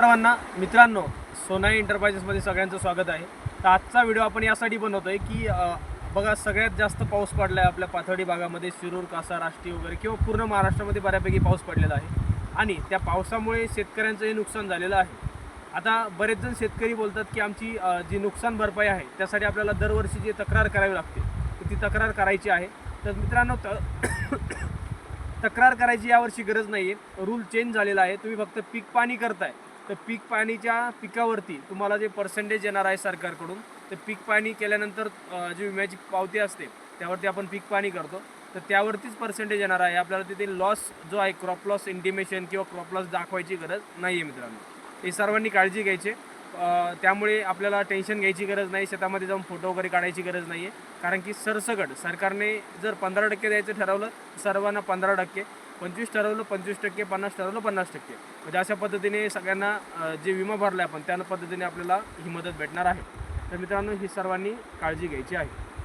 सर्वांना मित्रांनो सोनाई एंटरप्राइजेसमध्ये सगळ्यांचं स्वागत आहे. तर आजचा व्हिडिओ आपण यासाठी बनवतो आहे की अ, बघा सगळ्यात जास्त पाऊस पडला आहे आपल्या पाथर्डी भागामध्ये शिरूर कासा राष्ट्रीय वगैरे किंवा पूर्ण महाराष्ट्रामध्ये बऱ्यापैकी पाऊस पडलेला आहे. आणि त्या पावसामुळे शेतकऱ्यांचंही नुकसान झालेलं आहे. आता बरेच जण शेतकरी बोलतात की आमची अ, जी नुकसान भरपाई आहे त्यासाठी आपल्याला दरवर्षी जी तक्रार करावी लागते तर ती तक्रार करायची आहे. तर मित्रांनो त तक्रार करायची यावर्षी गरज नाही आहे रूल चेंज झालेला आहे. तुम्ही फक्त पीक पाणी करताय. तर पीक पाणीच्या पिकावरती तुम्हाला जे पर्सेंटेज येणार आहे सरकारकडून तर पीक पाणी केल्यानंतर जी विम्याची पावती असते त्यावरती आपण पीक पाणी करतो. तर त्यावरतीच पर्सेंटेज येणार आहे. आपल्याला तिथे लॉस जो आहे क्रॉप लॉस इंटिमेशन किंवा क्रॉप लॉस दाखवायची गरज नाही आहे मित्रांनो. हे सर्वांनी काळजी घ्यायची. त्यामुळे आपल्याला टेन्शन घ्यायची गरज नाही. शेतामध्ये जाऊन फोटो वगैरे काढायची गरज नाही आहे कारण की सरसकट सरकारने जर पंधरा टक्के द्यायचं ठरवलं सर्वांना पंधरा टक्के. पंचवीस ठरवलं पंचवीस टक्के पन्नास ठरवलं पन्नास टक्के. म्हणजे अशा पद्धतीने सगळ्यांना जे विमा भरला आहे आपण त्या पद्धतीने आपल्याला ही मदत भेटणार आहे. तर मित्रांनो ही सर्वांनी काळजी घ्यायची आहे.